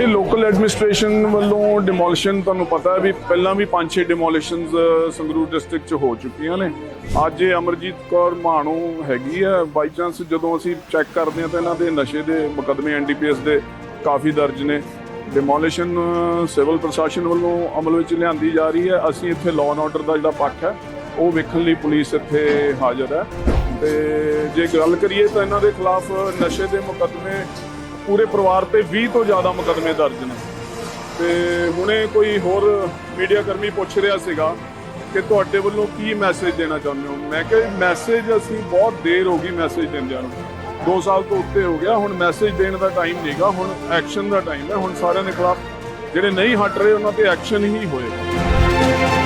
ਇਹ local administration ਵੱਲੋਂ demolition ਤੁਹਾਨੂੰ ਪਤਾ ਹੈ ਵੀ ਪਹਿਲਾਂ ਵੀ 5-6 ਡਿਮੋਲੀਸ਼ਨਸ ਸੰਗਰੂਰ ਡਿਸਟ੍ਰਿਕਟ 'ਚ ਹੋ ਚੁੱਕੀਆਂ ਨੇ। ਅੱਜ ਇਹ ਅਮਰਜੀਤ ਕੌਰ ਮਾਣੂ ਹੈਗੀ ਆ। ਬਾਈ ਚਾਂਸ ਜਦੋਂ ਅਸੀਂ ਚੈੱਕ ਕਰਦੇ ਹਾਂ ਤਾਂ ਇਹਨਾਂ ਦੇ ਨਸ਼ੇ ਦੇ ਮੁਕੱਦਮੇ ਐਨਡੀਪੀਐਸ ਦੇ ਕਾਫੀ ਦਰਜ ਨੇ। ਡਿਮੋਲਿਸ਼ਨ ਸਿਵਲ ਪ੍ਰਸ਼ਾਸਨ ਵੱਲੋਂ ਅਮਲ ਵਿੱਚ ਲਿਆਂਦੀ ਜਾ ਰਹੀ ਹੈ। ਅਸੀਂ ਇੱਥੇ ਲਾਅ ਐਂਡ ਆਰਡਰ ਦਾ ਜਿਹੜਾ ਪੱਖ ਹੈ, ਉਹ ਵੇਖਣ ਲਈ ਪੁਲਿਸ ਇੱਥੇ ਹਾਜ਼ਰ ਹੈ। ਤੇ ਜੇ ਗੱਲ ਕਰੀਏ ਤਾਂ ਇਹਨਾਂ ਦੇ ਖਿਲਾਫ ਨਸ਼ੇ ਦੇ ਮੁਕੱਦਮੇ ਪੂਰੇ ਪਰਿਵਾਰ ਤੇ 20 ਤੋਂ ਜ਼ਿਆਦਾ ਮੁਕੱਦਮੇ ਦਰਜ ਨੇ। ਤੇ ਹੁਣੇ ਕੋਈ ਹੋਰ ਮੀਡੀਆ ਕਰਮੀ ਪੁੱਛ ਰਿਹਾ ਸੀਗਾ ਕਿ ਤੁਹਾਡੇ ਵੱਲੋਂ ਕੀ ਮੈਸੇਜ ਦੇਣਾ ਚਾਹੁੰਦੇ ਹੋ? ਮੈਂ ਕਿਹਾ ਮੈਸੇਜ ਅਸੀਂ ਬਹੁਤ ਦੇਰ ਹੋ ਗਈ ਮੈਸੇਜ ਦਿੰਦਿਆਂ ਨੂੰ। 2 ਸਾਲ ਤੋਂ ਉੱਤੇ ਹੋ ਗਿਆ, ਹੁਣ ਮੈਸੇਜ ਦੇਣ ਦਾ ਟਾਈਮ ਨਹੀਂਗਾ ਹੁਣ ਐਕਸ਼ਨ ਦਾ ਟਾਈਮ ਹੈ, ਹੁਣ ਸਾਰਿਆਂ ਦੇ ਖਿਲਾਫ ਜਿਹੜੇ ਨਹੀਂ ਹਟ ਰਹੇ, ਉਹਨਾਂ ਤੇ ਐਕਸ਼ਨ ਹੀ ਹੋਏਗਾ।